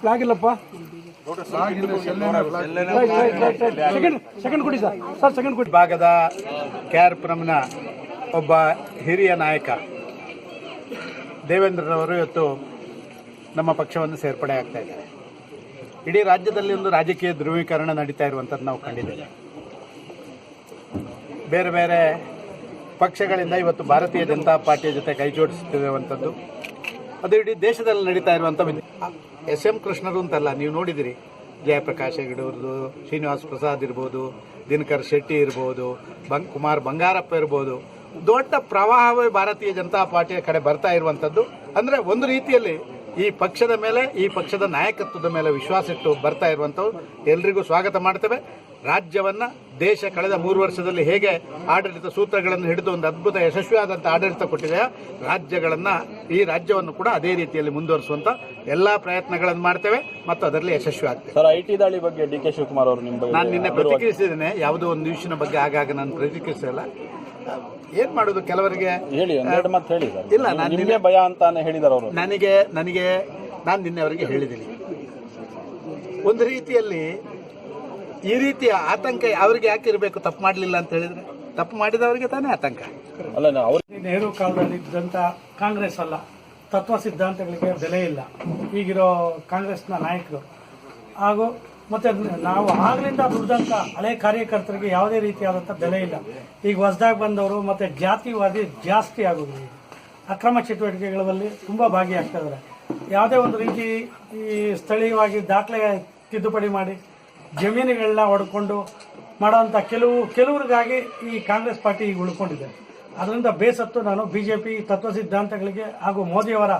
Flag ಭಾಗದ ಕ್ಯಾರ್ಪುರಂನ ಒಬ್ಬ ಹಿರಿಯ ನಾಯಕ. ದೇವೇಂದ್ರರವರು ಇವತ್ತು ನಮ್ಮ ಪಕ್ಷವನ್ನು ಸೇರ್ಪಡೆ ಆಗ್ತಾ ಇದ್ದಾರೆ. ಇಡೀ ರಾಜ್ಯದಲ್ಲಿ ಒಂದು ರಾಜಕೀಯ ಧ್ರುವೀಕರಣ ನಡೀತಾ ಇರುವಂಥದ್ದು ನಾವು ಕಂಡಿದ್ದೇವೆ. ಬೇರೆ ಬೇರೆ ಪಕ್ಷಗಳಿಂದ ಇವತ್ತು ಭಾರತೀಯ ಜನತಾ ಪಾರ್ಟಿಯ ಜೊತೆ ಕೈ ಜೋಡಿಸುತ್ತಿರುವಂಥದ್ದು. ಅದು ಇಡೀ ದೇಶದಲ್ಲಿ ನಡೀತಾ ಇರುವಂಥ ಎಸ್ ಎಂ ಕೃಷ್ಣರು ಅಂತಲ್ಲ, ನೀವು ನೋಡಿದಿರಿ. ಜಯಪ್ರಕಾಶ್ ಹೆಗಡೆ ಅವ್ರದ್ದು ಶ್ರೀನಿವಾಸ್ ಪ್ರಸಾದ್ ಇರ್ಬೋದು, ದಿನಕರ್ ಶೆಟ್ಟಿ ಇರ್ಬೋದು, ಬಂಗ್ ಕುಮಾರ್ ಬಂಗಾರಪ್ಪ ಇರ್ಬೋದು. ದೊಡ್ಡ ಪ್ರವಾಹವೇ ಭಾರತೀಯ ಜನತಾ ಪಾರ್ಟಿಯ ಕಡೆ ಬರ್ತಾ ಇರುವಂಥದ್ದು. ಅಂದರೆ ಒಂದು ರೀತಿಯಲ್ಲಿ ಈ ಪಕ್ಷದ ಮೇಲೆ ಈ ಪಕ್ಷದ ನಾಯಕತ್ವದ ಮೇಲೆ ವಿಶ್ವಾಸ ಇಟ್ಟು ಬರ್ತಾ ಇರುವಂಥವ್ರು ಎಲ್ರಿಗೂ ಸ್ವಾಗತ ಮಾಡ್ತೇವೆ. ರಾಜ್ಯವನ್ನು ದೇಶ ಕಳೆದ ಮೂರು ವರ್ಷದಲ್ಲಿ ಹೇಗೆ ಆಡಳಿತ ಸೂತ್ರಗಳನ್ನು ಹಿಡಿದು ಒಂದು ಅದ್ಭುತ ಯಶಸ್ವಿಯಾದಂಥ ಆಡಳಿತ ಕೊಟ್ಟಿದೆ ರಾಜ್ಯಗಳನ್ನು ಈ ರಾಜ್ಯವನ್ನು ಕೂಡ ಅದೇ ರೀತಿಯಲ್ಲಿ ಮುಂದುವರಿಸುವಂಥ ಎಲ್ಲ ಪ್ರಯತ್ನಗಳನ್ನು ಮಾಡ್ತೇವೆ ಮತ್ತು ಅದರಲ್ಲಿ ಯಶಸ್ವಿ ಆಗ್ತೇವೆ. ಸರ್ ಐ ಟಿ ದಾಳಿ ಬಗ್ಗೆ ಡಿ ಕೆ ಶಿವಕುಮಾರ್ ಅವರು ನಿಮ್ಮ ನಾನು ನಿನ್ನೆ ಪ್ರತಿಕ್ರಿಯಿಸಿದ್ದೇನೆ. ಯಾವುದೋ ಒಂದು ವಿಷಯನ ಬಗ್ಗೆ ಆಗಾಗ ನಾನು ಪ್ರತಿಕ್ರಿಯಿಸಲ್ಲ ಏನ್ ಮಾಡೋದು ಕೆಲವರಿಗೆ? ಹೇಳಿ ಒಂದೆರಡು ಮಾತು ಹೇಳಿ ಇಲ್ಲ, ನಾನು ನಿಮಗೆ ಭಯ ಅಂತಾನೆ ಹೇಳಿದಾರೆ ಅವರು. ನನಗೆ ನನಗೆ ನಾನು ನಿನ್ನೆ ಅವರಿಗೆ ಹೇಳಿದ್ದೀನಿ. ಒಂದು ರೀತಿಯಲ್ಲಿ ಈ ರೀತಿಯ ಆತಂಕ ಅವರಿಗೆ ಯಾಕೆ ಇರಬೇಕು? ತಪ್ಪು ಮಾಡಲಿಲ್ಲ ಅಂತ ಹೇಳಿದ್ರೆ? ತಪ್ಪು ಮಾಡಿದವರಿಗೆ ತಾನೇ ಆತಂಕ. ಅಲ್ಲ ಅವರು ನೆಹರು ಕಾಲದಲ್ಲಿ ಇದ್ದಂಥ ಕಾಂಗ್ರೆಸ್ ಅಲ್ಲ ತತ್ವ ಸಿದ್ಧಾಂತಗಳಿಗೆ ಬೆಲೆ ಇಲ್ಲ. ಈಗಿರೋ ಕಾಂಗ್ರೆಸ್ನ ನಾಯಕರು. ಹಾಗೂ ಮತ್ತೆ ನಾವು ಆಗ್ಲಿಂದ ದುಡ್ದಂಥ ಹಳೆ ಕಾರ್ಯಕರ್ತರಿಗೆ ಯಾವುದೇ ರೀತಿಯಾದಂಥ ಬೆಲೆ ಇಲ್ಲ. ಈಗ ಹೊಸದಾಗಿ ಬಂದವರು ಮತ್ತೆ ಜಾತಿವಾದಿ ಜಾಸ್ತಿ ಆಗೋದು. ಅಕ್ರಮ ಚಟುವಟಿಕೆಗಳಲ್ಲಿ ತುಂಬ ಭಾಗಿಯಾಗ್ತಾ ಇದ್ದಾರೆ ಯಾವುದೇ ಒಂದು ರೀತಿ ಈ ಸ್ಥಳೀಯವಾಗಿ ದಾಖಲೆ ತಿದ್ದುಪಡಿ ಮಾಡಿ ಜಮೀನುಗಳನ್ನ ಹೊಡ್ಕೊಂಡು ಮಾಡೋವಂಥ ಕೆಲವು ಕೆಲವರಿಗಾಗಿ ಈ ಕಾಂಗ್ರೆಸ್ ಪಾರ್ಟಿ ಈಗ ಉಳ್ಕೊಂಡಿದೆ. ಅದರಿಂದ ಬೇಸತ್ತು ನಾನು ಬಿ ಜೆ ಪಿ ತತ್ವ ಸಿದ್ಧಾಂತಗಳಿಗೆ ಹಾಗೂ ಮೋದಿಯವರ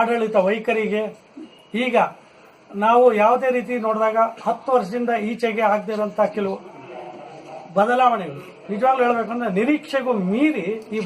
ಆಡಳಿತ ವೈಖರಿಗೆ ಈಗ ನಾವು ಯಾವುದೇ ರೀತಿ ನೋಡಿದಾಗ ಹತ್ತು ವರ್ಷದಿಂದ ಈಚೆಗೆ ಆಗದಿರೋಂಥ ಕೆಲವು ಬದಲಾವಣೆಗಳು. ನಿಜವಾಗ್ಲೂ ಹೇಳ್ಬೇಕಂದ್ರೆ ನಿರೀಕ್ಷೆಗೂ ಮೀರಿ ಈ